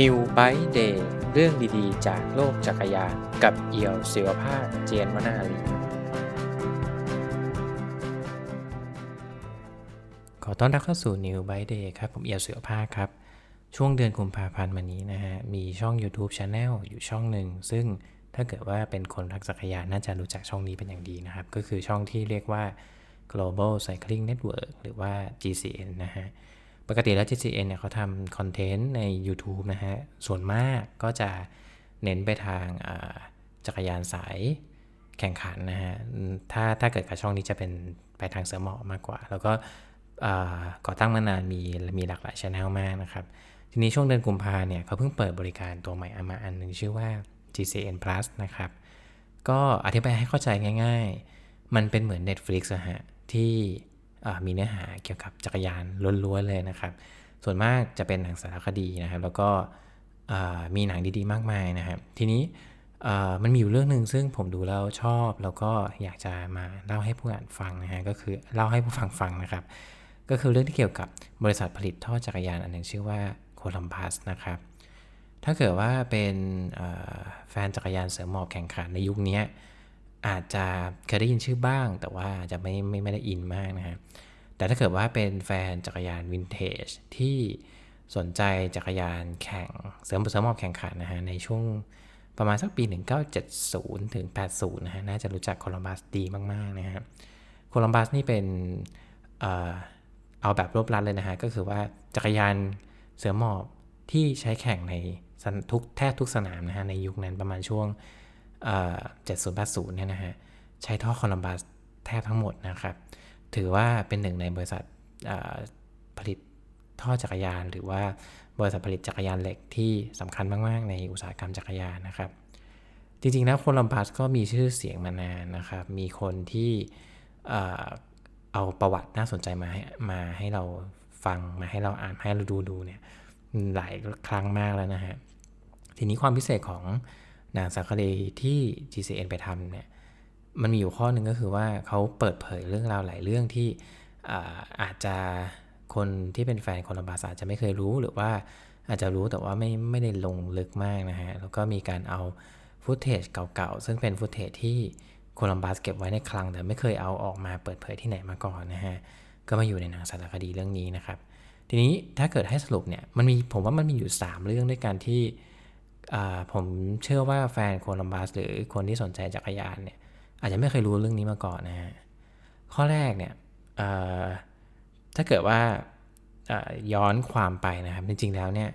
New Bike Day เรื่องดีๆ จากโลกจักรยานกับเอี่ยวศิวภาคเจียนวนาลีขอต้อนรับเข้าสู่ New Bike Day ครับ ผมเอี่ยวศิวภาคครับ ช่วงเดือนกุมภาพันธ์มานี้นะฮะ มีช่อง YouTube Channel อยู่ช่องหนึ่ง ซึ่งถ้าเกิดว่าเป็นคนรักจักรยานน่าจะรู้จักช่องนี้เป็นอย่างดีนะครับ ก็คือช่องที่เรียกว่า Global Cycling Network หรือว่า GCN นะฮะ ปกติแล้ว GCN เนี่ยเขาทำคอนเทนต์ใน YouTube นะฮะ ส่วนมากก็จะเน้นไปทางาจักรยานสายแข่งขันนะฮะ ถ้าถ้าเกิดกับช่องนี้จะเป็นไปทางเสือหมอบมากกว่า แล้วก็ก่อตั้งมานานมีมีหลากหลายช anel มากนะครับ ทีนี้ช่วงเดือนกุมภาเนี่ยเขาเพิ่งเปิดบริการตัวใหม่อามาอันหนึ่งชื่อว่า GCN Plus นะครับ ก็อธิบายให้เข้าใจง่าย ๆ มันเป็นเหมือน Netflix อะฮะที่ มีเนื้อหาเกี่ยวกับจักรยานล้วนๆเลยนะครับ ส่วนมากจะเป็นหนังสารคดีนะครับ แล้วก็มีหนังดีๆ มากมายนะครับ ทีนี้มันมีอยู่เรื่องหนึ่งซึ่งผมดูแล้วชอบ แล้วก็อยากจะมาเล่าให้ผู้อ่านฟังนะฮะก็คือเล่าให้ผู้ฟังฟังนะครับ ก็คือเรื่องที่เกี่ยวกับบริษัทผลิตท่อจักรยานอันหนึ่งชื่อว่าโคลัม b ัสนะครับ ถ้าเกิดว่าเป็นแฟนจักรยานเสริมหมอบแข่งขันในยุคนี้ อาจจะเคยได้ยินชื่อบ้าง แต่ว่าจะไม่ไม่ไม่ได้อินมากนะฮะ แต่ถ้าเกิดว่าเป็นแฟนจักรยานวินเทจที่สนใจจักรยานแข่งเสริมเสริมหมอบแข่งขันนะฮะในช่วงประมาณสักปี 1970 ถึง 80 นะฮะ น่าจะรู้จักโคลัมบัสดีมาก ๆ นะฮะ โคลัมบัสนี่เป็นเอ่อเอาแบบรวบรัดเลยนะฮะ ก็คือว่าจักรยานเสือหมอบที่ใช้แข่งในสนทุกแทบทุกสนามนะฮะ ในยุคนั้นประมาณช่วง เจ็ดศูนย์แปดศูนย์เนี่ยนะฮะใช้ท่อคอลัมบัสแทบทั้งหมดนะครับ ถือว่าเป็นหนึ่งในบริษัทผลิตท่อจักรยาน หรือว่าบริษัทผลิตจักรยานเหล็กที่สำคัญมาก ๆ ในอุตสาหกรรมจักรยานนะครับ จริง ๆ แล้วโคลัมบัสก็มีชื่อเสียงมานานนะครับ มีคนที่เอาประวัติน่าสนใจมาให้มาให้เราฟังมาให้เราอ่านให้เราดูดูเนี่ยหลายครั้งมากแล้วนะฮะ ทีนี้ความพิเศษของ นังสารคดีที่ GCN ไปทำเนี่ยมันมีอยู่ข้อหนึ่งก็คือว่าเขาเปิดเผยเรื่องราวหลายเรื่องที่อาจจะคนที่เป็นแฟนคนละบาสอาจจะไม่เคยรู้หรือว่าอาจจะรู้แต่ว่าไม่ไม่ได้ลงลึกมากนะฮะ แล้วก็มีการเอาฟุตเทจเก่าๆ ซึ่งเป็นฟุตเทจที่โคลัมบัสเก็บไว้ในคลังแต่ไม่เคยเอาออกมาเปิดเผยที่ไหนมาก่อนนะฮะ ก็มาอยู่ในหนังสารคดีเรื่องนี้นะครับ ทีนี้ถ้าเกิดให้สรุปเนี่ยมันมีผมว่ามันมีอยู่ 3 เรื่องด้วยกันที่ ผมเชื่อว่าแฟนโคลัมบัสหรือคนที่สนใจจักรยานเนี่ยอาจจะไม่เคยรู้เรื่องนี้มาก่อนนะฮะ ข้อแรกเนี่ยถ้าเกิดว่าย้อนความไปนะครับ จริงๆแล้วเนี่ย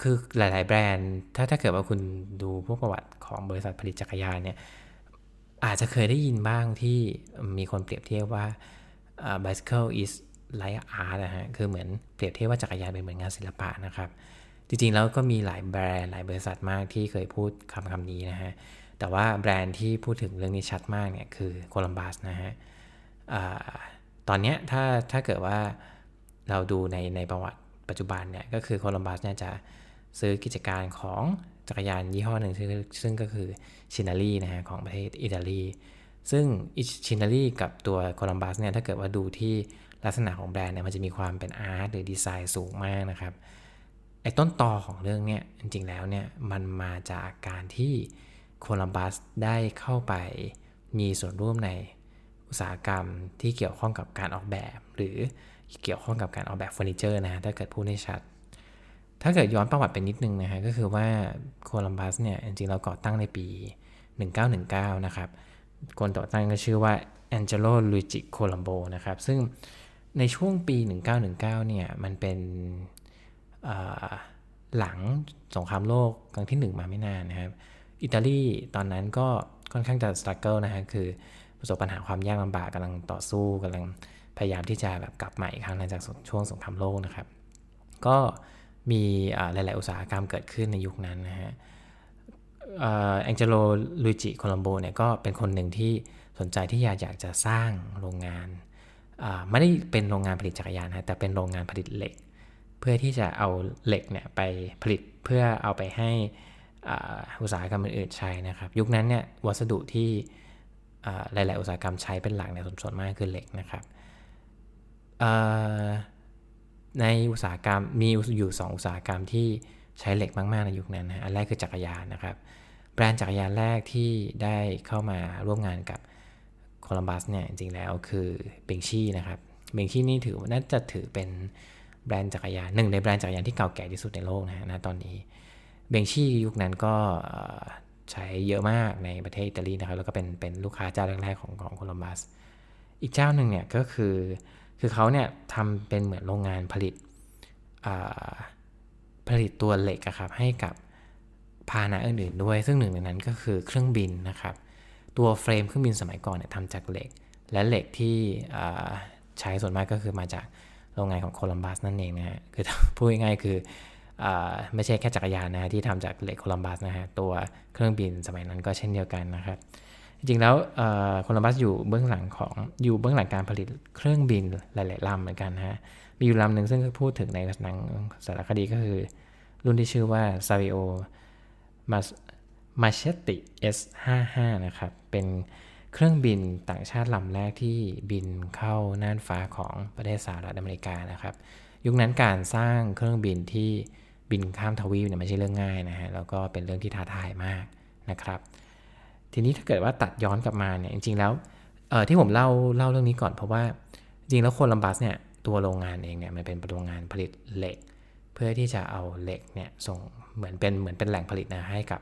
คือหลาย ๆ แบรนด์ ถ้าถ้าเกิดว่าคุณดูพวกประวัติของบริษัทผลิตจักรยานเนี่ยอาจจะเคยได้ยินบ้างที่มีคนเปรียบเทียบว่า bicycle is like art นะฮะ คือเหมือนเปรียบเทียบว่าจักรยานเป็นเหมือนงานศิลปะนะครับ จริงๆ แล้วก็มีหลายแบรนด์หลายบริษัทมากที่เคยพูดคำคำนี้นะฮะ แต่ว่าแบรนด์ที่พูดถึงเรื่องนี้ชัดมากเนี่ยคือโคลัมบัสนะฮะตอนนี้ถ้าถ้าเกิดว่าเราดูในในประวัติปัจจุบันเนี่ยก็คือโคลัมบัสเนี่ยจะซื้อกิจการของจักรยานยี่ห้อหนึ่งซึ่งซึ่งก็คือชินารีนะฮะของประเทศอิตาลี ซึ่งชินารีกับตัวโคลัมบัสเนี่ยถ้าเกิดว่าดูที่ลักษณะของแบรนด์เนี่ยมันจะมีความเป็นอาร์ตหรือดีไซน์สูงมากนะครับ ไอ้ต้นตอของเรื่องเนี่ยจริงๆแล้วเนี่ยมันมาจากการที่โคลัมบัสได้เข้าไปมีส่วนร่วมในอุตสาหกรรมที่เกี่ยวข้องกับการออกแบบ หรือเกี่ยวข้องกับการออกแบบเฟอร์นิเจอร์นะฮะถ้าเกิดพูดให้ชัด ถ้าเกิดย้อนประวัติไปนิดนึงนะฮะก็คือว่าโคลัมบัสเนี่ยจริงๆเราก่อตั้งในปี 1919 นะครับ คนต่อตั้งก็ชื่อว่าแองเจโลลุยจิโคลัมโบนะครับซึ่งในช่วงปี 1919 เนี่ยมันเป็น หลังสงครามโลกครั้งที่ 1 มาไม่นานนะครับ อิตาลีตอนนั้นก็ค่อนข้างจะสตรัคเกิลนะฮะคือประสบปัญหาความยากลำบากกำลังต่อสู้กำลังพยายามที่จะแบบกลับมาอีกครั้งหลังจากช่วงสงครามโลกนะครับ ก็มีหลาย ๆ อุตสาหกรรมเกิดขึ้นในยุคนั้นนะฮะแองเจโลลุยจิโคลัมโบเนี่ยก็เป็นคนหนึ่งที่สนใจที่อยากอยากจะสร้างโรงงาน ไม่ได้เป็นโรงงานผลิตจักรยานนะแต่เป็นโรงงานผลิตเหล็ก พื่อที่จะเอาเหล็กเนี่ยไปผลิตเพื่อเอาไปให้อุตสาหกรรมอื่นๆใช้นะครับ ยุคนั้นเนี่ยวัสดุที่หลาย ๆ อุตสาหกรรมใช้เป็นหลักในยส่วนส่วนมากคือเหล็กนะครับในอุตสาหกรรมมีอยู่ 2 อุตสาหกรรมที่ใช้เหล็กมาก ๆ ในยุคนั้นนะอันแรกคือจักรยานนะครับ แบรนด์จักรยานแรกที่ได้เข้ามาร่วมงานกับโคลัมบัสเนี่ยจริง ๆ แล้วคือเบงชี่นะครับเบงชี่นี่ถือน่าจะถือเป็น แบรนด์จักรยานหนึ่งในแบรนด์จักรยานที่เก่าแก่ที่สุดในโลกนะฮะตอนนี้เบงชี่ยุคนั้นก็ใช้เยอะมากในประเทศอิตาลีนะครับแล้วก็เป็นเป็นลูกค้าเจ้าแรกๆของของโคลัมบัสอีกเจ้าหนึ่งเนี่ยก็คือคือเขาเนี่ยทำเป็นเหมือนโรงงานผลิตผลิตตัวเหล็กครับให้กับพาหนะอื่นๆด้วย ซึ่งหนึ่งในนั้นก็คือเครื่องบินนะครับ ตัวเฟรมเครื่องบินสมัยก่อนเนี่ยทำจากเหล็ก และเหล็กที่ใช้ส่วนมากก็คือมาจาก โรงงานของโคลัมบัสนั่นเองนะฮะคือพูดง่ายๆคืออไม่ใช่แค่จักรยานนะฮะที่ทำจากเหล็กโคลัมบัสนะฮะตัวเครื่องบินสมัยนั้นก็เช่นเดียวกันนะครับจริงๆแล้วโคลัมบัสอยู่เบื้องหลังของอยู่เบื้องหลังการผลิตเครื่องบินหลายๆลำเหมือนกันนะฮะมีอยู่ลำหนึ่งซึ่งพูดถึงในหนังสารคดีก็คือรุ่นที่ชื่อว่า s a v i o Machetti S55 นะครับ เป็น เครื่องบินต่างชาติลำแรกที่บินเข้าน่านฟ้าของประเทศสหรัฐอเมริกานะครับ ยุคนั้นการสร้างเครื่องบินที่บินข้ามทวีปเนี่ยไม่ใช่เรื่องง่ายนะฮะแล้วก็เป็นเรื่องที่ท้าทายมากนะครับ ทีนี้ถ้าเกิดว่าตัดย้อนกลับมาเนี่ยจริง ๆ แล้วที่ผมเล่าเล่าเรื่องนี้ก่อนเพราะว่าจริงแล้วโคลัมบัสเนี่ยตัวโรงงานเองเนี่ยมันเป็นโรงงานผลิตเหล็ก เพื่อที่จะเอาเหล็กเนี่ยส่งเหมือนเป็นเหมือนเป็นแหล่งผลิตนะให้กับ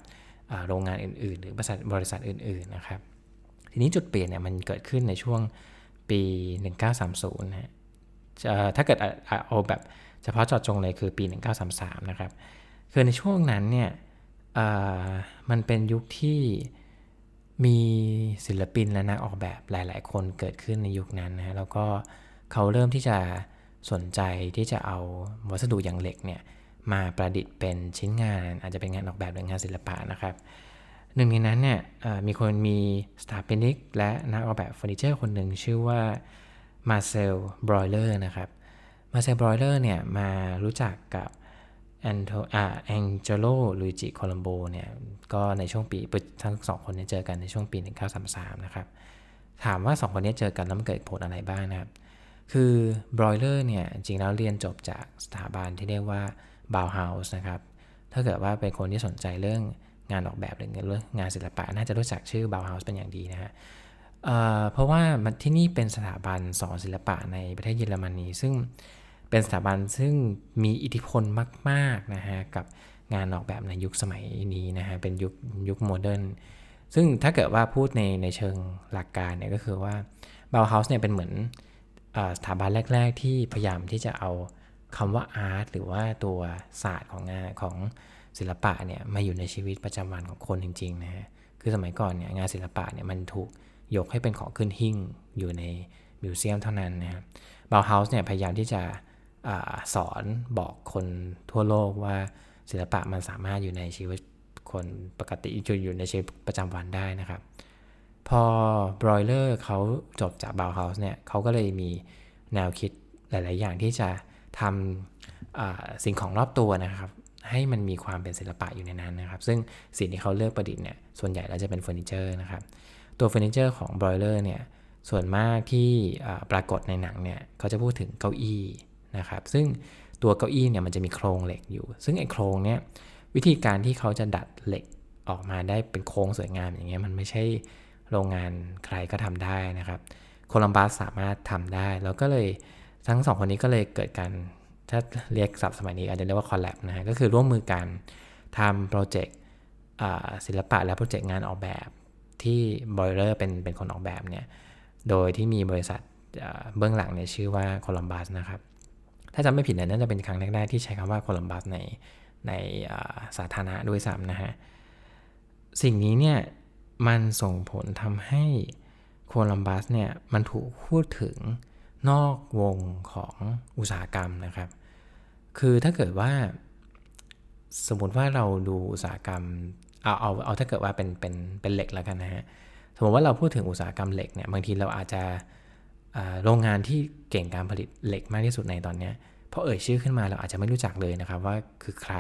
โรงงานอื่น ๆ หรือบริษัทบริษัทอื่นๆนะครับ ทีนี้จุดเปลี่ยนเนี่ยมันเกิดขึ้นในช่วงปี 1930นะฮะถ้าเกิดเอาแบบเฉพาะเจาะจงเลยคือปี 1933 นะครับ คือในช่วงนั้นเนี่ยมันเป็นยุคที่มีศิลปินและนักออกแบบหลาย ๆ คนเกิดขึ้นในยุคนั้นนะแล้วก็เขาเริ่มที่จะสนใจที่จะเอาวัสดุอย่างเหล็กเนี่ยมาประดิษฐ์เป็นชิ้นงานอาจจะเป็นงานออกแบบหรืองานศิลปะนะครับ หนึ่งในนั้นเนี่ยมีคนมีสถาปนิกและนักออกแบบเฟอร์นิเจอร์คนหนึ่งชื่อว่ามาเซลบรอยเลอร์นะครับมาเซลบรอยเลอร์เนี่ยมารู้จักกับแอนโทอ่าแองเจโลลุยจิโคลัมโบเนี่ยก็ในช่วงปีทั้งสองคนเนี้เจอกันในช่วงปี 1933 นะครับ ถามว่า 2 คนนี้เจอกันแล้วมันเกิดผลอะไรบ้างนะครับ คือบรอยเลอร์เนี่ยจริงแล้วเรียนจบจากสถาบันที่เรียกว่าบาวเฮาส์นะครับ ถ้าเกิดว่าเป็นคนที่สนใจเรื่อง งานออกแบบหรืองานศิลปะ น่าจะรู้จักชื่อบาวเฮาส์เป็นอย่างดีนะฮะเเพราะว่าที่นี่เป็นสถาบันสอนศิลปะในประเทศเยอรมนี ซึ่งเป็นสถาบันซึ่งมีอิทธิพลมากๆนะฮะกับงานออกแบบในยุคสมัยนี้นะฮะเป็นยุคยุคโมเดิร์นซึ่งถ้าเกิดว่าพูดในในเชิงหลักการเนี่ยก็คือว่าบาวเฮาส์เนี่ยเป็นเหมือนสถาบันแรก ๆ ที่พยายามที่จะเอา คำว่าอาร์ตหรือว่าตัวศาสตร์ของงานของศิลปะเนี่ยมาอยู่ในชีวิตประจำวันของคนจริงๆนะฮะคือสมัยก่อนเนี่ยงานศิลปะเนี่ยมันถูกยกให้เป็นของขึ้นหิ้งอยู่ในมิวเซียมเท่านั้นนะครับบาเฮาส์เนี่ยพยายามที่จะอสอนบอกคนทั่วโลกว่าศิลปะมันสามารถอยู่ในชีวิตคนปกติจนอยู่ในชีวิตประจำวันได้นะครับ พอบรอยเลอร์เขาจบจากบาวเฮาส์เนี่ยเขาก็เลยมีแนวคิดหลาย ๆ อย่างที่จะ ทำสิ่งของรอบตัวนะครับ ให้มันมีความเป็นศิลปะอยู่ในนั้นนะครับ ซึ่งสิ่งที่เขาเลือกประดิษฐ์เนี่ยส่วนใหญ่แล้วจะเป็นเฟอร์นิเจอร์นะครับ ตัวเฟอร์นิเจอร์ของบรอยเลอร์เนี่ยส่วนมากที่ปรากฏในหนังเนี่ยเขาจะพูดถึงเก้าอี้นะครับ ซึ่งตัวเก้าอี้เนี่ยมันจะมีโครงเหล็กอยู่ ซึ่งไอ้โครงเนี่ยวิธีการที่เขาจะดัดเหล็กออกมาได้เป็นโค้งสวยงามอย่างเงี้ยมันไม่ใช่โรงงานใครก็ทำได้นะครับ โคลัมบัสสามารถทำได้ แล้วก็เลย ทั้งสองคนนี้ก็เลยเกิดการถ้าเรียกศัพท์สมัยนี้อาจจะเรียกว่าคอลแลบนะฮะก็คือร่วมมือกันทำโปรเจกต์ศิลปะและโปรเจกต์งานออกแบบที่บอยเลอร์เป็นเป็นคนออกแบบเนี่ยโดยที่มีบริษัทเบื้องหลังเนี่ยชื่อว่าโคลัมบัสนะครับ ถ้าจำไม่ผิดเนี่ยน่าจะเป็นครั้งแรกๆที่ใช้คำว่าโคลัมบัสในในสาธารณะด้วยซ้ำนะฮะ สิ่งนี้เนี่ยมันส่งผลทำให้โคลัมบัสเนี่ยมันถูกพูดถึง นอกวงของอุตสาหกรรมนะครับ คือถ้าเกิดว่า สมมติว่าเราดูอุตสาหกรรม เอาเอาเอาถ้าเกิดว่าเป็นเป็นเป็นเหล็กแล้วกันนะฮะ สมมติว่าเราพูดถึงอุตสาหกรรมเหล็กเนี่ยบางทีเราอาจจะโรงงานที่เก่งการผลิตเหล็กมากที่สุดในตอนนี้พอเอ่ยชื่อขึ้นมาเราอาจจะไม่รู้จักเลยนะครับว่าคือใคร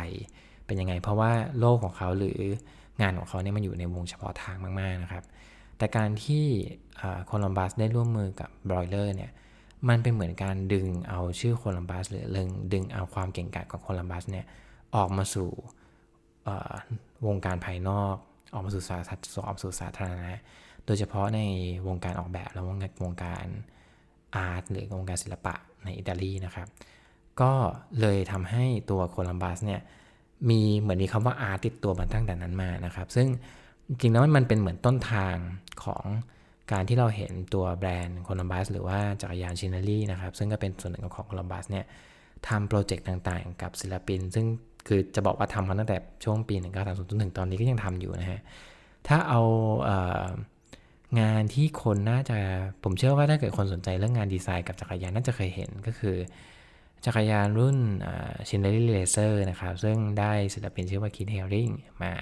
เป็นยังไง เพราะว่าโลกของเขาหรืองานของเขาเนี่ยมันอยู่ในวงเฉพาะทางมาก ๆ นะครับ แต่การที่โคลัมบัสได้ร่วมมือกับบรอยเลอร์เนี่ย มันเป็นเหมือนการดึงเอาชื่อโคลัมบัสหรือเรื่องดึงเอาความเก่งกาจของโคลัมบัสเนี่ยออกมาสู่วงการภายนอก ออกมาสู่สาธารณออกสู่สาธารณะ โดยเฉพาะในวงการออกแบบและวงการวงการอาร์ตหรือวงการศิลปะในอิตาลีนะครับ ก็เลยทำให้ตัวโคลัมบัสเนี่ยมีเหมือนมีคำว่าอาร์ตติดตัวมาตั้งแต่นั้นมานะครับ ซึ่งจริงๆแล้วมันเป็นเหมือนต้นทางของ การที่เราเห็นตัวแบรนด์โคลัมบัสหรือว่าจักรยานชินารีนะครับ ซึ่งก็เป็นส่วนหนึ่งของโคลัมบัสเนี่ยทำโปรเจกต์ต่างๆ กับศิลปิน ซึ่งคือจะบอกว่าทำมาตั้งแต่ช่วงปี 1930จนถึงตอนนี้ก็ยังทำอยู่นะฮะ ถ้าเอาเงานที่คนน่าจะผมเชื่อว่าถ้าเกิดคนสนใจเรื่องงานดีไซน์กับจักรยานน่าจะเคยเห็นก็คือ จักรยานรุ่นชินเดอรี่เลเซอร์นะครับ ซึ่งได้ศิลปินชื่อว่าคิดเฮลริงมา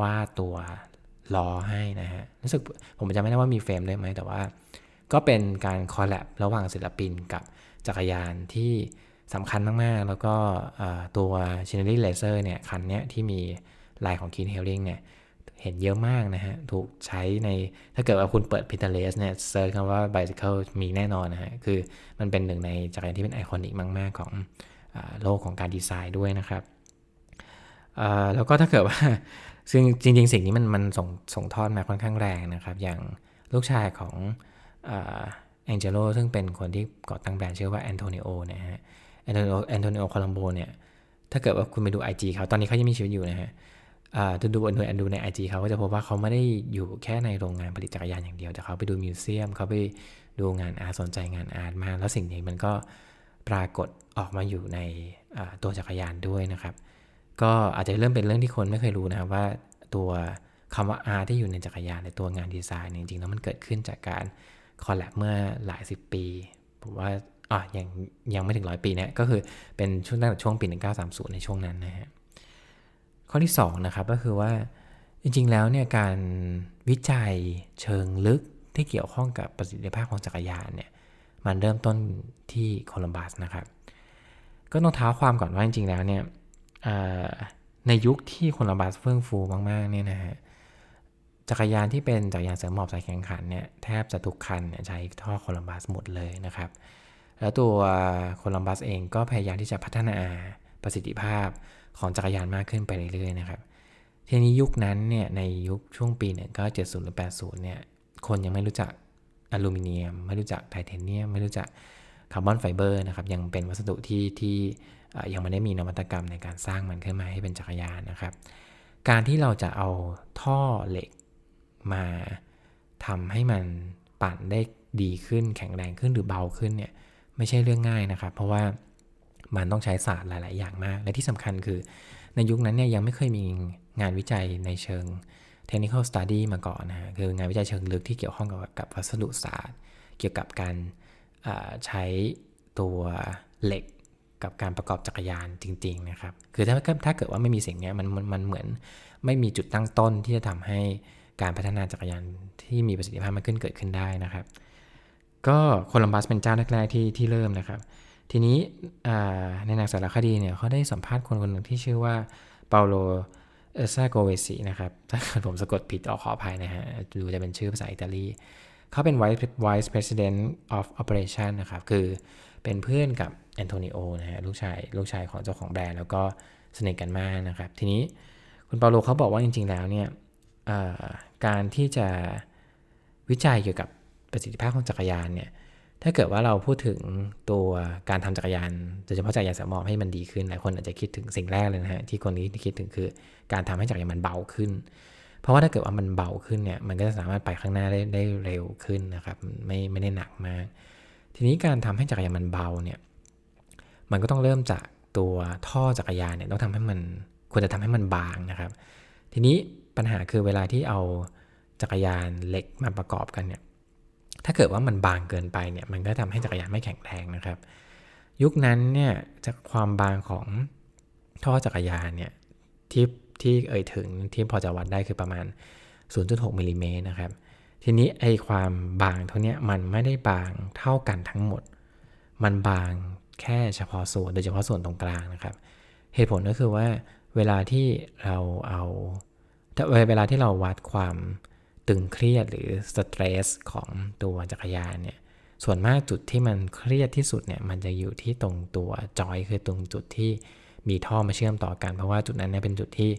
วาดตัว ล้อให้นะฮะ รู้สึกผมจำไม่ได้ว่ามีเฟรมได้ไหม แต่ว่า ก็เป็นการคอลแลบระหว่างศิลปินกับจักรยานที่สำคัญมาก ๆ แล้วก็ตัว c h i n e r y Laser เนี่ย คันนี้ที่มีลายของ Keen Haring เนี่ย เห็นเยอะมากนะฮะ ถูกใช้ในถ้าเกิดว่าคุณเปิด Pinterest เนี่ยเซิร์ชคำว่า bicycle มีแน่นอนนะฮะ คือมันเป็นหนึ่งในจักรยานที่เป็นไอคอนิกมาก ๆ ของอโลกของการดีไซน์ด้วยนะครับแล้วก็ถ้าเกิดว่า ซึ่งจริง ๆ สิ่งนี้มันมันส่งส่งทอดมาค่อนข้างแรงนะครับ อย่างลูกชายของแองเจโลซึ่งเป็นคนที่ก่อตั้งแบรนด์ชื่อว่าแอนโทนิโอนะฮะแอนโทนิโอแอนโทนิโอคอลัมโบเนี่ยถ้าเกิดว่าคุณไปดู IG เขาตอนนี้เขายังมีชีวิตอยู่นะฮะดูดูดูดูใน IG เขาก็จะพบว่าเขาไม่ได้อยู่แค่ในโรงงานผลิตจักรยานอย่างเดียว แต่เขาไปดูมิวเซียม เขาไปดูงานอาร์ตสนใจงานอาร์ตมา แล้วสิ่งนี้มันก็ปรากฏออกมาอยู่ในตัวจักรยานด้วยนะครับ ก็อาจจะเริ่มเป็นเรื่องที่คนไม่เคยรู้นะครับว่าตัวคำว่าอาร์ที่อยู่ในจักรยานในตัวงานดีไซน์จริงๆแล้วมันเกิดขึ้นจากการคอลแลบเมื่อหลายสิบปี ผมว่าอะยังยังไม่ถึงร้อยปีนะก็คือเป็นช่วงตั้งแต่ช่วงปี 1930 ในช่วงนั้นนะฮะข้อที่2นะครับก็คือว่าจริงๆแล้วเนี่ยการวิจัยเชิงลึกที่เกี่ยวข้องกับประสิทธิภาพของจักรยานเนี่ยมันเริ่มต้นที่โคลัมบัสนะครับ ก็ต้องเท้าความก่อนว่าจริงๆแล้วเนี่ย ในยุคที่โคลัมบัสเฟื่องฟูมากๆเนี่ยนะฮะจักรยานที่เป็นจักรยานเสริมหมอบสายแข่งขันเนี่ยแทบจะทุกคันใช้ท่อโคลัมบัสหมดเลยนะครับ แล้วตัวโคลัมบัสเองก็พยายามที่จะพัฒนาประสิทธิภาพของจักรยานมากขึ้นไปเรื่อยๆนะครับ ทีนี้ยุคนั้นเนี่ยในยุคช่วงปีเนี่ยก็เจ็ดศูนย์หรือแปดศูนย์เนี่ยคนยังไม่รู้จักอลูมิเนียม ไม่รู้จักไทเทเนียม ไม่รู้จักคาร์บอนไฟเบอร์นะครับยังเป็นวัสดุที่ที่ ยังไม่ได้มีนวัตกรรมในการสร้างมันขึ้นมาให้เป็นจักรยานนะครับ การที่เราจะเอาท่อเหล็กมาทำให้มันปั่นได้ดีขึ้น แข็งแรงขึ้นหรือเบาขึ้นเนี่ยไม่ใช่เรื่องง่ายนะครับ เพราะว่ามันต้องใช้ศาสตร์หลาย ๆ อย่างมาก และที่สำคัญคือในยุคนั้นเนี่ยยังไม่เคยมีงานวิจัยในเชิง technical study มาก่อนนะฮะคืองานวิจัยเชิงลึกที่เกี่ยวข้องกับกับวัสดุศาสตร์ เกี่ยวกับการใช้ตัวเหล็ก กับการประกอบจักรยานจริง ๆ นะครับ คือถ้าถ้าเกิดว่าไม่มีสิ่งนี้มันมันเหมือนไม่มีจุดตั้งต้นที่จะทำให้การพัฒนาจักรยานที่มีประสิทธิภาพมากขึ้นเกิดขึ้นได้นะครับ ก็โคลัมบัสเป็นเจ้าแรกๆที่ที่เริ่มนะครับ ทีนี้ในหนังสารคดีเนี่ยเขาได้สัมภาษณ์คนคนหนึ่งที่ชื่อว่าเปาโลเอซาโกเวซีนะครับ ถ้าเกิดผมสะกดผิดออกขออภัยนะฮะ ดูจะเป็นชื่อภาษาอิตาลี เขาเป็น Vice Vice President of Operation นะครับ คือเป็นเพื่อนกับ แอนโทนิโอนะฮะลูกชายลูกชายของเจ้าของแบรนด์แล้วก็สนิทกันมากนะครับ ทีนี้คุณเปาโลเขาบอกว่าจริง ๆ แล้วเนี่ยการที่จะวิจัยเกี่ยวกับประสิทธิภาพของจักรยานเนี่ยถ้าเกิดว่าเราพูดถึงตัวการทำจักรยานโดยเฉพาะจักรยานสมองให้มันดีขึ้นหลายคนอาจจะคิดถึงสิ่งแรกเลยนะฮะที่คนนี้คิดถึงคือการทำให้จักรยานมันเบาขึ้น เพราะว่าถ้าเกิดว่ามันเบาขึ้นเนี่ยมันก็จะสามารถไปข้างหน้าได้ได้เร็วขึ้นนะครับไม่ไม่ได้หนักมาก ทีนี้การทำให้จักรยานมันเบาเนี่ย มันก็ต้องเริ่มจากตัวท่อจักรยานเนี่ยต้องทำให้มันควรจะทำให้มันบางนะครับ ทีนี้ปัญหาคือเวลาที่เอาจักรยานเหล็กมาประกอบกันเนี่ยถ้าเกิดว่ามันบางเกินไปเนี่ยมันก็ทำให้จักรยานไม่แข็งแรงนะครับ ยุคนั้นเนี่ยจากความบางของท่อจักรยานเนี่ยที่ที่เอ่ยถึงที่พอจะวัดได้คือประมาณ 0.6มิลิเมตรนะครับทีนี้ไอความบางเท่านี้มันไม่ได้บางเท่ากันทั้งหมด มันบาง แค่เฉพาะส่วนโดยเฉพาะส่วนตรงกลางนะครับ เหตุผลก็คือว่าเวลาที่เราเอาเวลาที่เราวัดความตึงเครียดหรือสเตรสของตัวจักรยานเนี่ยส่วนมากจุดที่มันเครียดที่สุดเนี่ยมันจะอยู่ที่ตรงตัวจอยคือตรงจุดที่มีท่อมาเชื่อมต่อกัน เพราะว่าจุดนั้นเนี่ยเป็นจุดที่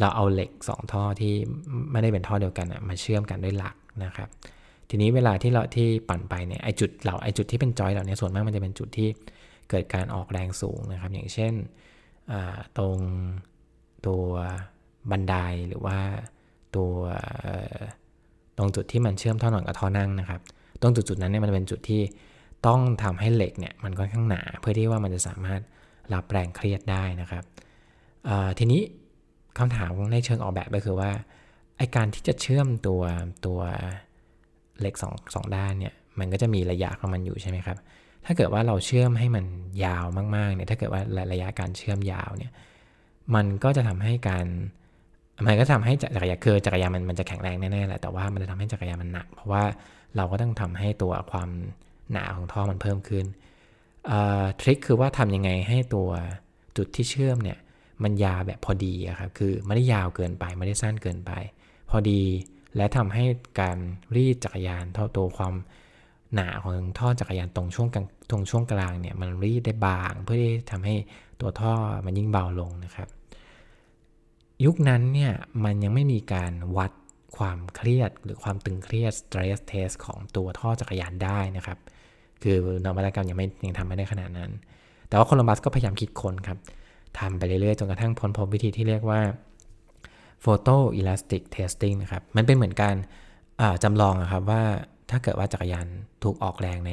เราเอาเหล็ก 2 ท่อที่ไม่ได้เป็นท่อเดียวกันมาเชื่อมกันด้วยหลักนะครับ ทีนี้เวลาที่เราที่ปั่นไปเนี่ยไอจุดเราไอจุดที่เป็นจอยเหล่านี้ส่วนมากมันจะเป็นจุดที่ เกิดการออกแรงสูงนะครับ อย่างเช่นตรงตัวบันไดหรือว่าตัวตรงจุดที่มันเชื่อมท่อนอนกับท่อนั่งนะครับ ตรงจุดจุดนั้นเนี่ยมันเป็นจุดที่ต้องทำให้เหล็กเนี่ยมันค่อนข้างหนาเพื่อที่ว่ามันจะสามารถรับแรงเครียดได้นะครับทีนี้คำถามในเชิงออกแบบก็คือว่าไอการที่จะเชื่อมตัวตัวเหล็กสองสองด้านเนี่ยมันก็จะมีระยะของมันอยู่ใช่ไหมครับ ถ้าเกิดว่าเราเชื่อมให้มันยาวมากๆเนี่ยถ้าเกิดว่าระยะการเชื่อมยาวเนี่ยมันก็จะทำให้การมันก็ทำให้จักรยานคือจักรยานมันมันจะแข็งแรงแน่ๆแหละแต่ว่ามันจะทำให้จักรยานมันหนัก เพราะว่าเราก็ต้องทำให้ตัวความหนาของท่อมันเพิ่มขึ้นทริคคือว่าทำยังไงให้ตัวจุดที่เชื่อมเนี่ยมันยาวแบบพอดีครับคือไม่ได้ยาวเกินไปไม่ได้สั้นเกินไป พอดีและทำให้การรีดจักรยานเท่าตัวความ หนาของท่อจักรยานตรงช่วงกลางตรงช่วงกลางเนี่ยมันรีดได้บาง เพื่อที่ทำให้ตัวท่อมันยิ่งเบาลงนะครับ ยุคนั้นเนี่ยมันยังไม่มีการวัดความเครียดหรือความตึงเครียด stress test ของตัวท่อจักรยานได้นะครับ คือนวัตกรรมยังไม่ยังทำไม่ได้ขนาดนั้น แต่ว่าโคลัมบัสก็พยายามคิดค้นครับทำไปเรื่อยๆ จนกระทั่งพ้นพบวิธีที่เรียกว่า photo elastic testing นะครับ มันเป็นเหมือนการจำลองครับว่า ถ้าเกิดว่าจักรยานถูกออกแรงใน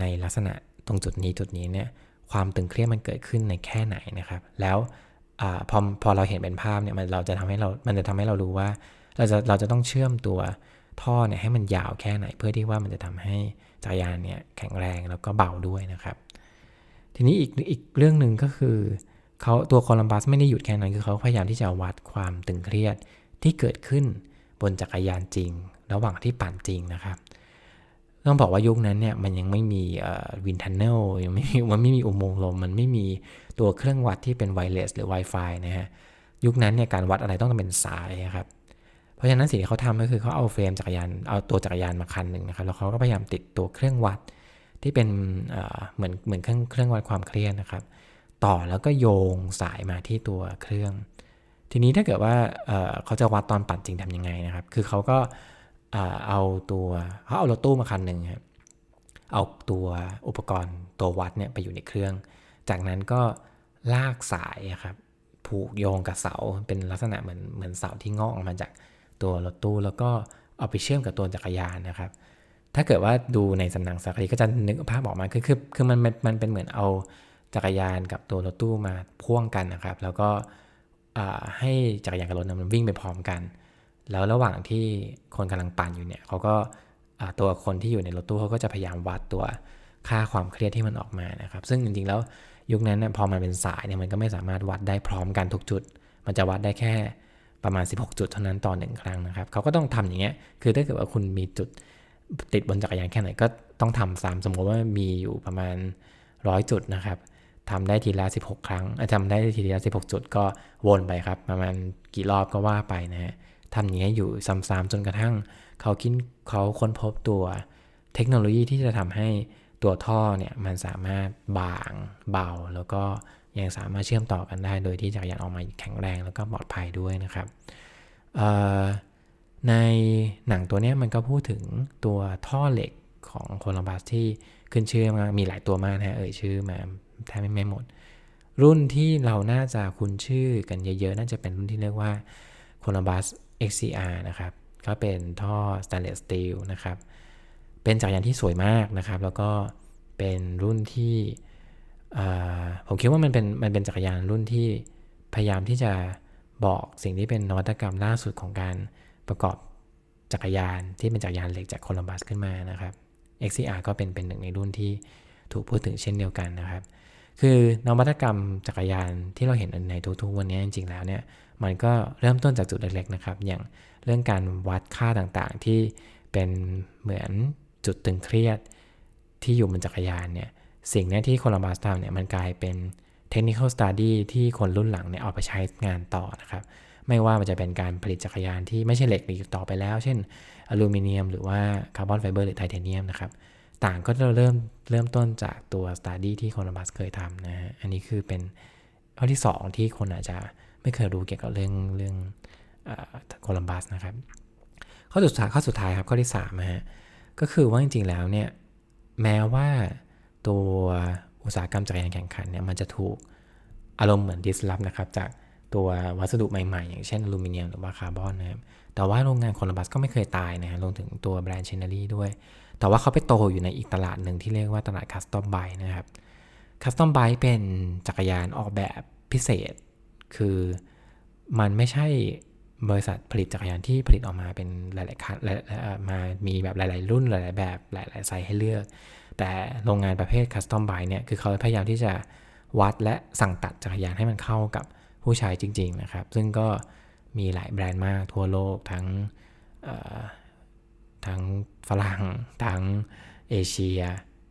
ในลักษณะตรงจุดนี้จุดนี้เนี่ยความตึงเครียดมันเกิดขึ้นในแค่ไหนนะครับ แล้วอพอพอเราเห็นเป็นภาพเนี่ยมันเราจะทำให้เรา มันจะทำให้เรารู้ว่า เราจะเราจะต้องเชื่อมตัวท่อเนี่ยให้มันยาวแค่ไหน เพื่อที่ว่ามันจะทำให้จักรยานเนี่ยแข็งแรงแล้วก็เบาด้วยนะครับ ทีนี้อีกอีกเรื่องหนึ่งก็คือเขาตัวโคลัมบัสไม่ได้หยุดแค่นั้นคือเขาพยายามที่จะวัดความตึงเครียดที่เกิดขึ้นบนจักรยานจริง ระหว่างที่ปั่นจริงนะครับ ต้องบอกว่ายุคนั้นเนี่ยมันยังไม่มีวินทันเนลยังไม่มีมันไม่มีอุโมงค์ลม มันไม่มีตัวเครื่องวัดที่เป็นไวเลสหรือ Wi-Fi นะฮะยุคนั้นเนี่ยการวัดอะไรต้องเป็นสายครับเพราะฉะนั้นสิ่งที่เขาทำก็คือเขาเอาเฟรมจักรยานเอาตัวจักรยานมาคันหนึ่งนะครับแล้วเขาก็พยายามติดตัวเครื่องวัดที่เป็นเหมือนเหมือนเครื่องเครื่องวัดความเครียดนะครับ ต่อแล้วก็โยงสายมาที่ตัวเครื่อง ทีนี้ถ้าเกิดว่าเเขาจะวัดตอนปั่นจริงทำยังไงนะครับ คือเขาก็ เอาตัวเขาเอารถตู้มาคันหนึ่งครับเอาตัวอุปกรณ์ตัววัดเนี่ยไปอยู่ในเครื่อง จากนั้นก็ลากสายครับผูกโยงกับเสาเป็นลักษณะเหมือนเหมือนเสาที่งอกออกมาจากตัวรถตู้ แล้วก็เอาไปเชื่อมกับตัวจักรยานนะครับ ถ้าเกิดว่าดูในสำนักสักทีก็จะนึกภาพออกมาคือคือคือมันมันเป็นเหมือนเอาจักรยานกับตัวรถตู้มาพ่วงกันนะครับ แล้วก็ให้จักรยานกับรถมันวิ่งไปพร้อมกัน แล้วระหว่างที่คนกำลังปั่นอยู่เนี่ยเขาก็ตัวคนที่อยู่ในรถตู้เขาก็จะพยายามวัดตัวค่าความเครียดที่มันออกมานะครับ ซึ่งจริงๆแล้วยุคนั้นเนี่ยพอมันเป็นสายเนี่ยมันก็ไม่สามารถวัดได้พร้อมกันทุกจุด มันจะวัดได้แค่ประมาณ 16 จุดเท่านั้นต่อหนึ่งครั้งนะครับเขาก็ต้องทำอย่างเงี้ยคือถ้าเกิดว่าคุณมีจุดติดบนจักรยานแค่ไหนก็ต้องทำซ้ำสมมติว่ามีอยู่ประมาณร้อยจุดนะครับทำได้ทีละ 16 ครั้งทำได้ทีละ 16 จุดก็วนไปครับ ประมาณกี่รอบก็ว่าไปนะฮะ ทำอย่างนี้อยู่ซ้ำๆจนกระทั่งเขาคิดเขาค้นพบตัวเทคโนโลยีที่จะทำให้ตัวท่อเนี่ยมันสามารถบางเบา แล้วก็ยังสามารถเชื่อมต่อกันได้ โดยที่จักรยานออกมาแข็งแรงแล้วก็ปลอดภัยด้วยนะครับในหนังตัวนี้มันก็พูดถึงตัวท่อเหล็กของโคลัมบัสที่ขึ้นชื่อมามีหลายตัวมากนะเอ่ยชื่อมาแทบไม่หมด รุ่นที่เราน่าจะคุ้นชื่อกันเยอะๆ น่าจะเป็นรุ่นที่เรียกว่า Columbus XCR นะครับก็เป็นท่อ stainless steel นะครับ เป็นจักรยานที่สวยมากนะครับ แล้วก็เป็นรุ่นที่ผมคิดว่ามันเป็นมันเป็นจักรยานรุ่นที่พยายามที่จะบอกสิ่งที่เป็นนวัตกรรมล่าสุดของการประกอบจักรยานที่เป็นจักรยานเหล็กจากโคลัมบัสขึ้นมานะครับ XCR ก็เป็นเป็นหนึ่งในรุ่นที่ถูกพูดถึงเช่นเดียวกันนะครับ คือนวัตกรรมจักรยานที่เราเห็นในทุกๆวันนี้จริงๆแล้วเนี่ย มันก็เริ่มต้นจากจุดเล็กๆนะครับ อย่างเรื่องการวัดค่าต่างๆ ที่เป็นเหมือนจุดตึงเครียดที่อยู่บนจักรยานเนี่ย สิ่งนี้ที่โคลัมบัสทำเนี่ยมันกลายเป็นเทคนิคอลสตูดี้ที่คนรุ่นหลังเนี่ยเอาไปใช้งานต่อนะครับ ไม่ว่ามันจะเป็นการผลิตจักรยานที่ไม่ใช่เหล็กอีกต่อไปแล้ว เช่นอลูมิเนียม หรือว่าคาร์บอนไฟเบอร์หรือไทเทเนียมนะครับ ต่างก็จะเริ่มเริ่มต้นจากตัว study ที่โคลัมบัสเคยทำนะฮะ อันนี้คือเป็นข้อที่ 2 ที่คนอาจจะ ไม่เคยรู้เกี่ยวกับเรื่องเรื่องโคลัมบัสนะครับ ข้อสุดท้ายข้อสุดท้ายครับข้อที่3นะฮะก็คือว่าจริงๆแล้วเนี่ยแม้ว่าตัวอุตสาหกรรมจักรยานแข่งขันเนี่ยมันจะถูกอารมณ์เหมือนดิสลอฟนะครับจากตัววัสดุใหม่ๆ อย่างเช่นอลูมิเนียมหรือว่าคาร์บอนนะครับแต่ว่าโรงงานโคลัมบัสก็ไม่เคยตายนะฮะรวมถึงตัวแบรนด์เชนเนอรี่ด้วย แต่ว่าเขาไปโตอยู่ในอีกตลาดหนึ่งที่เรียกว่าตลาดคัสตอมไบนะครับคัสตอมไบเป็นจักรยานออกแบบพิเศษ คือมันไม่ใช่บริษัทผลิตจักรยานที่ผลิตออกมาเป็นหลายๆคันมามีแบบหลาย ๆ รุ่นหลาย ๆ แบบหลาย ๆ ไซส์ให้เลือก แต่โรงงานประเภทคัสตอมไบเนี่ยคือเขาพยายามที่จะวัดและสั่งตัดจักรยานให้มันเข้ากับผู้ใช้จริง ๆ นะครับ ซึ่งก็มีหลายแบรนด์มากทั่วโลกทั้งทั้งฝรั่ง ทั้งเอเชีย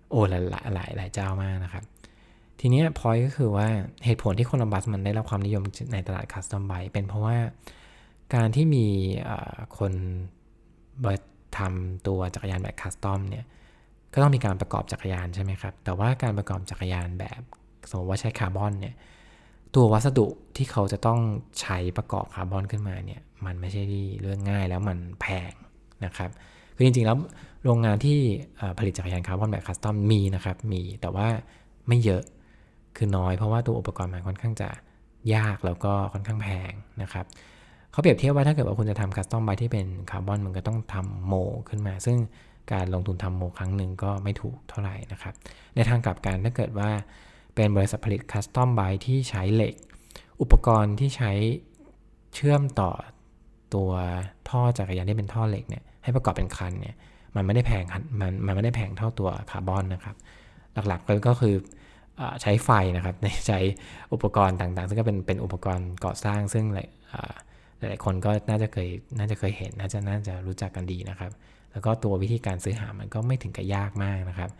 โอ้หลายหลายหลายเจ้ามากนะครับ ทีนี้พอยก็คือว่าเหตุผลที่โคลัมบัสมันได้รับความนิยมในตลาดคัสตอมไบเป็นเพราะว่าการที่มีคนบทำตัวจักรยานแบบคัสตอมเนี่ยก็ต้องมีการประกอบจักรยานใช่ไหมครับ แต่ว่าการประกอบจักรยานแบบสมมติว่าใช้คาร์บอนเนี่ยตัววัสดุที่เขาจะต้องใช้ประกอบคาร์บอนขึ้นมาเนี่ยมันไม่ใช่เรื่องง่ายแล้วมันแพงนะครับคือจริงๆแล้วโรงงานที่ผลิตจักรยานคาร์บอนแบบคัสตอมมีนะครับมีแต่ว่าไม่เยอะ คือน้อยเพราะว่าตัวอุปกรณ์มันค่อนข้างจะยากแล้วก็ค่อนข้างแพงนะครับเขาเปรียบเทียบว่าถ้าเกิดว่าคุณจะทำคัสตอมไบที่เป็นคาร์บอนมันก็ต้องทำโมขึ้นมา ซึ่งการลงทุนทำโมครั้งหนึ่งก็ไม่ถูกเท่าไหร่นะครับ ในทางกลับกันถ้าเกิดว่าเป็นบริษัทผลิตคัสตอมไบที่ใช้เหล็ก อุปกรณ์ที่ใช้เชื่อมต่อตัวท่อจักรยานที่เป็นท่อเหล็กเนี่ยให้ประกอบเป็นคันเนี่ยมันไม่ได้แพงมันมันไม่ได้แพงเท่าตัวคาร์บอนนะครับ หลักๆก็คือ ใช้ไฟนะครับในใช้อุปกรณ์ต่างๆ ซึ่งก็เป็นเป็นอุปกรณ์ก่อสร้าง ซึ่งหลายๆคนก็น่าจะเคยน่าจะเคยเห็นน่าจะน่าจะรู้จักกันดีนะครับ แล้วก็ตัววิธีการซื้อหามันก็ไม่ถึงกับยากมากนะครับ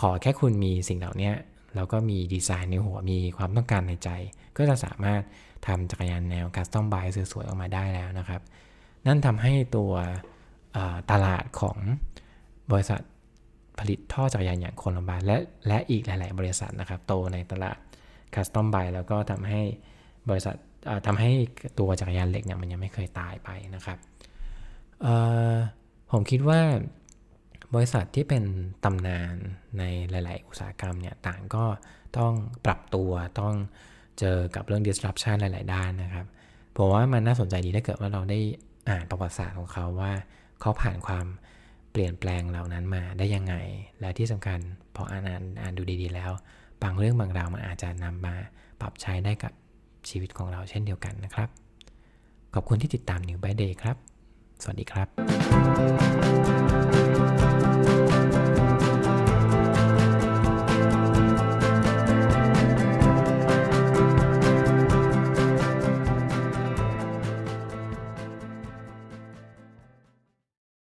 ขอแค่คุณมีสิ่งเหล่านี้แล้วก็มีดีไซน์ในหัวมีความต้องการในใจ ก็จะสามารถทำจักรยานแนวคัสตอมไบสวยๆออกมาได้แล้วนะครับ นั่นทำให้ตัวตลาดของบริษัท ผลิตท่อจักรยานอย่างโคลัมบาและและอีกหลาย ๆ บริษัทนะครับโตในตลาดคัสตอมไบแล้วก็ทำให้บริษัททำให้ตัวจักรยานเหล็กเนี่ยมันยังไม่เคยตายไปนะครับผมคิดว่าบริษัทที่เป็นตำนานในหลาย ๆ อุตสาหกรรมเนี่ยต่างก็ต้องปรับตัวต้องเจอกับเรื่อง disruption หลาย ๆ ด้านนะครับผมว่ามันน่าสนใจดีถ้าเกิดว่าเราได้อ่านประวัติศาสตร์ของเขาว่าเขาผ่านความ เปลี่ยนแปลงเหล่านั้นมาได้ยังไง และที่สำคัญพออ่านอ่านอ่านดูดีๆแล้ว บางเรื่องบางราวมันอาจจะนำมาปรับใช้ได้กับชีวิตของเราเช่นเดียวกันนะครับ ขอบคุณที่ติดตาม New by Day ครับ สวัสดีครับ